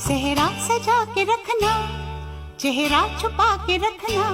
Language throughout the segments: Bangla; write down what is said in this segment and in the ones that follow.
सेहरा सजा के रखना चेहरा छुपा के रखना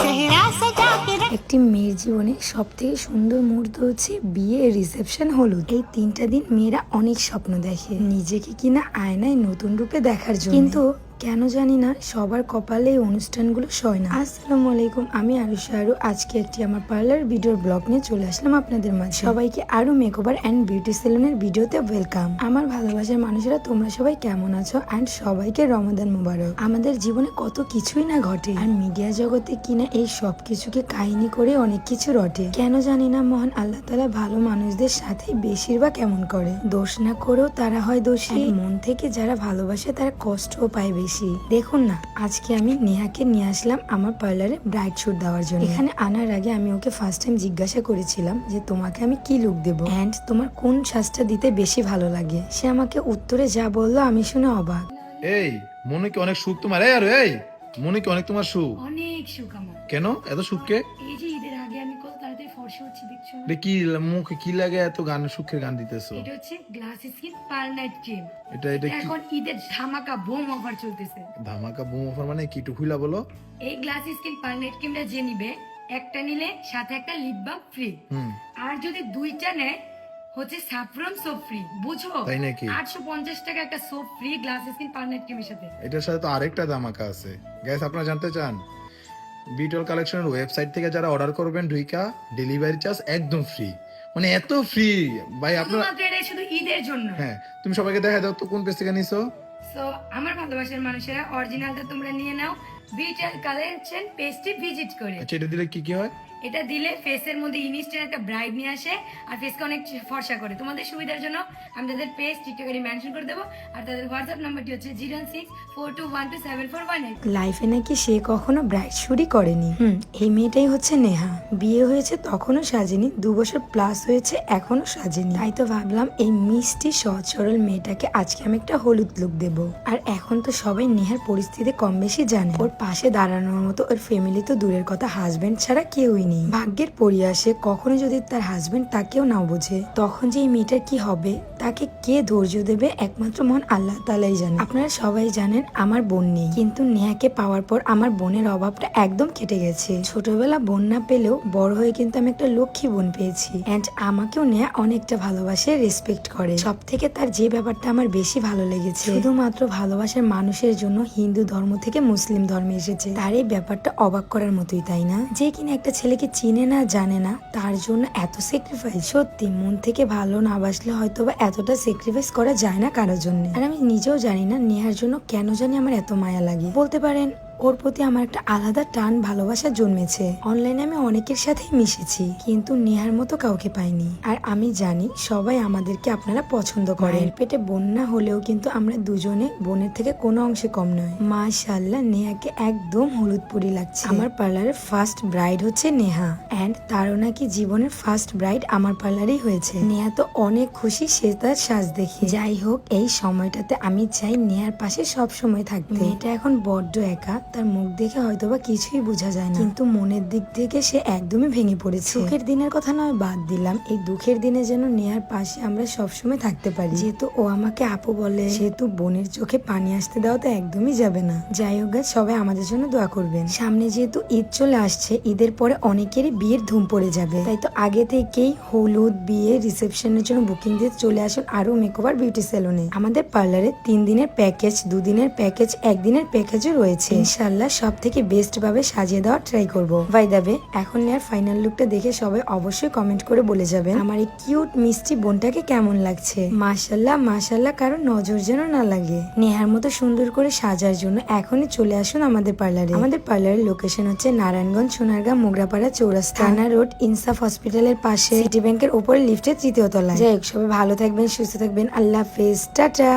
सेहरा सजा के रख একটি মেয়ের জীবনে সব থেকে সুন্দর মুহূর্ত হচ্ছে বিয়ে রিসেপশন হলুদ এই তিনটা দিন মেয়েরা অনেক স্বপ্ন দেখে নিজেকে কিনা আয়নায় নতুন রূপে দেখার জন্য কিন্তু কেন জানি না, সবার কপালে এই অনুষ্ঠানগুলো সয় না। আসসালামু আলাইকুম, আমি আরু। আজকে একটি আমার পার্লার ভিডিওর ব্লগ নিয়ে চলে আসলাম আপনাদের মাঝে। সবাইকে আরও মেকওভার অ্যান্ড বিউটি সেলুনের ভিডিওতে ওয়েলকাম। আমার ভালোবাসার মানুষেরা, তোমরা সবাই কেমন আছো? অ্যান্ড সবাইকে রমাদান মুবারক। আমাদের জীবনে কত কিছুই না ঘটে। আর মিডিয়া জগতে কিনা এই সব কিছুকে কাহিনী করে অনেক কিছু রটে। কেন জানি না, মহান আল্লাহ তালা ভালো মানুষদের সাথে বেশিরভাগ এমন করে। দোষ না করেও তারা হয় দোষী। মন থেকে যারা ভালোবাসে, তারা কষ্টও পায় বেশি। দেখুন না আজকে আমি নেহাকে নিয়ে আসলাম আমার পার্লারে ব্রাইট শুট দেওয়ার জন্য। এখানে আনার আগে আমি ওকে ফার্স্ট টাইম জিজ্ঞাসা করেছিলাম যে তোমাকে আমি কি লুক দেবো? অ্যান্ড তোমার কোন সাজটা দিতে বেশি ভালো লাগে? সে আমাকে উত্তরে যা বলল আমি শুনে অবাক। এই মনে কি অনেক সুখ তোমার। এই আরে এই মনে কি অনেক তোমার সুখ। অনেক সুখ আমার। কেন? এত সুখকে? এই যে আগে আমি কত তাড়াতাড়ি ফর্সা হচ্ছি দেখছ? না? কি মুখে কি লাগে এত গান সুখের গান দিতেছো? এটা হচ্ছে glass skin per night cream. এটা এটা এখন ঈদের ধামাকা বোম অফার চলতেছে। ধামাকা বুম অফার মানে কি? একটু বলো। এই গ্লাস স্কিন পার নাইট ক্রিমটা যে নিবে একটা নিলে সাথে একটা লিপ বাম ফ্রি আর যদি দুইটা নেয় হচ্ছে স্যাফরন সোপ ফ্রি বুঝো? তাই নাকি? আটশো পঞ্চাশ টাকা একটা soap free glass skin per night ক্রিমের সাথে। এটার সাথে তো আরেকটা ধামাকা আছে। গ্যাস আপনারা জানতে চান? বিটল কালেকশনের ওয়েবসাইট থেকে যারা অর্ডার করবেন ঢুইকা ডেলিভারি চার্জ একদম ফ্রি মানে এত ফ্রি ভাই আপনারা শুধু ঈদের জন্য। হ্যাঁ তুমি সবাইকে দেখা দাও তো কোন পেজ থেকে নিছো। সো আমার ভালোবাসার মানুষেরা অরিজিনালটা তোমরা নিয়ে নাও। বিটল কালেকশন পেজটি ভিজিট করে। আচ্ছা এটা দিলে কি কি হয়? এটা দিলে ফেসের মধ্যে ইনস্ট্যান্ট একটা ব্রাইট নিয়ে আসে আর ফেসকে অনেক ফর্সা করে। তোমাদের সুবিধার জন্য আমি তাদের পেজ টিকটকে মেনশন করে দেবো। আর তাদের হোয়াটসঅ্যাপ নাম্বারটি হচ্ছে zero six four two one two seven four one eight লাইফে নাকি সে কখনো ব্রাইট শুটই করেনি। হুম, এই মেয়েটাই হচ্ছে নেহা। বিয়ে হয়েছে তখনও সাজেনি, দু বছর প্লাস হয়েছে এখনও সাজেনি। তাই তো ভাবলাম এই মিষ্টি সহজ সরল মেয়েটাকে আজকে আমি একটা হলুদ লুক দেব। আর এখন তো সবাই নেহার পরিস্থিতি কম বেশি জানে। ওর পাশে দাঁড়ানোর মতো ওর ফ্যামিলি তো দূরের কথা হাজব্যান্ড ছাড়া কেউই নেই। ভাগ্যের পরিয়াসে কখনো যদি তার হাজবেন্ড তাকেও না বোঝে, তখন যে এই মেয়েটার কি হবে? তাকে কে ধৈর্য দেবে একমাত্র মন আল্লাহ তালাই জানে। আপনারা সবাই জানেন আমার বোন নেই, কিন্তু নেহাকে পাওয়ার পর আমার বোনের অভাবটা একদম কেটে গেছে। ছোটবেলা বোন না পেলেও বড় হয়ে কিন্তু আমি একটা লক্ষ্মী বোন পেয়েছি। অ্যান্ড আমাকেও নেয়া অনেকটা ভালোবাসে রেসপেক্ট করে। সব থেকে তার যে ব্যাপারটা আমার বেশি ভালো লেগেছে, শুধুমাত্র ভালোবাসার মানুষের জন্য হিন্দু ধর্ম থেকে মুসলিম ধর্মে এসেছে। তার এই ব্যাপারটা অবাক করার মতোই, তাই না? যে কিনা একটা ছেলেকে চিনে না, জানে না, তার জন্য এত স্যাক্রিফাইস সত্যি, মন থেকে ভালো না বাসলে হয়তো বা এতটা স্যাক্রিফাইস করা যায় না কারোর জন্য। আর আমি নিজেও জানি না, নেহার জন্য কেন জানি আমার এত মায়া লাগে। বলতে পারেন ওর প্রতি আমার একটা আলাদা টান ভালোবাসা জন্মেছে। অনলাইনে আমি অনেকের সাথেই মিশেছি, কিন্তু নেহার মতো কাউকে পাইনি। আর আমি জানি সবাই আমাদেরকে আপনারা পছন্দ করেন। পেটে বন্যা হলেও কিন্তু আমরা দুজনে বোনের থেকে কোনো অংশে কম নয়। মাশাল্লাহ নেহাকে একদম হলুদ পরি লাগছে। আমার পার্লারের ফার্স্ট ব্রাইড হচ্ছে নেহা। অ্যান্ড তারও নাকি জীবনের ফার্স্ট ব্রাইড আমার পার্লারেই হয়েছে। নেহা তো অনেক খুশি, সে তার সাজ দেখে। যাই হোক, এই সময়টাতে আমি চাই নেহার পাশে সব সময় থাকতে। এটা এখন বড্ড একা তার মুখ দেখে হয়তো বা কিছুই বোঝা যায় না। কিন্তু মনের দিক থেকে সে একদমই ভেঙে পড়েছে। সুখের দিনের কথা নয়, বাদ দিলাম। এই দুঃখের দিনে যেন নেহার পাশে আমরা সবসময় থাকতে পারি। যেহেতু ও আমাকে আপু বলে, সেহেতু বোনের চোখে পানি আসতে দেওয়া তো একদমই যাবে না। যাই হোক সবাই আমাদের জন্য দোয়া করবেন। সামনে যেহেতু ঈদ চলে আসছে, ঈদের পরে অনেকেরই বিয়ের ধুম পড়ে যাবে। তাই তো আগে থেকেই হলুদ বিয়ে, রিসেপশনের জন্য বুকিং দিয়ে চলে আসুন আরও মেকওভার বিউটি সেলুনে। আমাদের পার্লারে তিন দিনের প্যাকেজ, দুদিনের প্যাকেজ, একদিনের প্যাকেজও রয়েছে। ইনশাল্লাহ সব থেকে বেস্ট ভাবে সাজিয়ে দেওয়ার ট্রাই করব। বাই দাবে এখন নেয়ার ফাইনাল লুকটা দেখে সবাই অবশ্যই কমেন্ট করে বলে যাবেন। আমার এই কিউট মিষ্টি বোনটাকে কেমন লাগছে? মাশাল্লাহ মাশাল্লাহ কারও নজর যেন না লাগে। নেহার মতো সুন্দর করে সাজার জন্য এখনই চলে আসুন আমাদের পার্লারে আমাদের পার্লারের লোকেশন হচ্ছে নারায়ণগঞ্জ সোনারগাঁ মোগরাপাড়া, চৌরাস্তা। থানা রোড ইনসাফ হসপিটালের পাশে। সিটি ব্যাংকের উপরে লিফটের তৃতীয় তলায়। যাই হোক, সবাই ভালো থাকবেন, সুস্থ থাকবেন। আল্লাহ হাফেজ। টাটা।